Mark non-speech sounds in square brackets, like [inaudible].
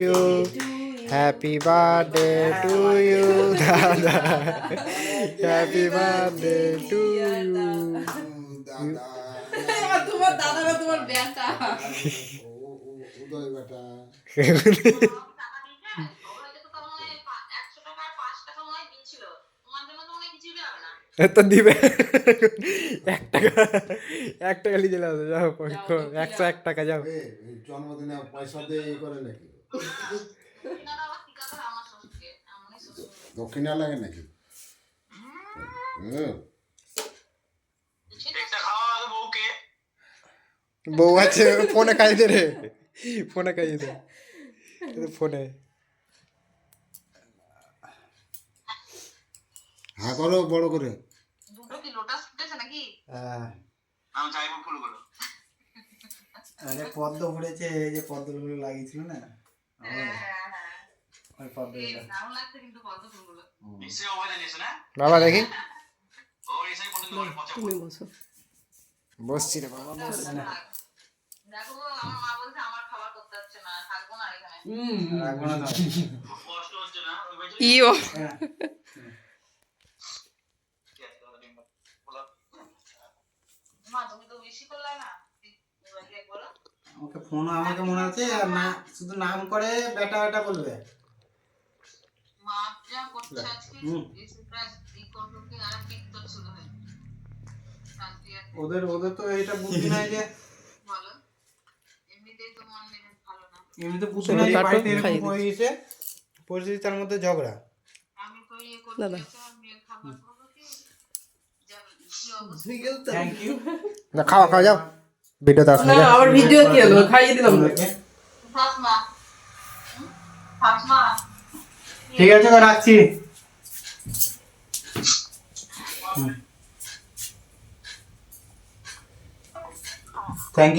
you. Happy birthday to you, দাদা [laughs] Happy birthday to you. তোমার দাদা বা তোমার উদয় বেটা তো দিবে? এক টাকা এক টাকা নিয়ে চলে আসো যাও একশো এক টাকা যাও। জন্মদিনে পয়সা দিয়ে করে নাকি? দক্ষিণা লাগে নাকি? বউ আছে ফোনে কাজ দে রে। ফোনে কাজ দে। ফোনে। হা করো বড় করে। দুটো কি লোটাস ফুটেছে নাকি? আরে পদ্ম ফুটেছে এই যে পদ্মগুলো লাগিয়েছিল না? বাবা দেখি বসছি রে বাবা দেখো আমার মা বলছে আমার খাবার করতে হচ্ছে না থাকব না এখানে রাখব ইও হ্যাঁ। মা তুমি তো বেশি করলে না আমাকে ফোন আমাকে মনে হচ্ছে আর না শুধু নাম করে বেটা বেটা বলবে। ওদের ওদের তো এইটা বুদ্ধি নাই যে মন এমনিতে বুদ্ধি নাই বাড়িতে এরকম হয়ে গেছে পরিস্থিতি তার মধ্যে ঝগড়া। ইয়ে দাদা। না খাওয়া খাওয়া যাও। ভিডিও তো আসলে আমার আবার ভিডিও কি হলো? খাইয়ে দিলাম। তোকে ঠিক আছে তো রাখছি। Thank you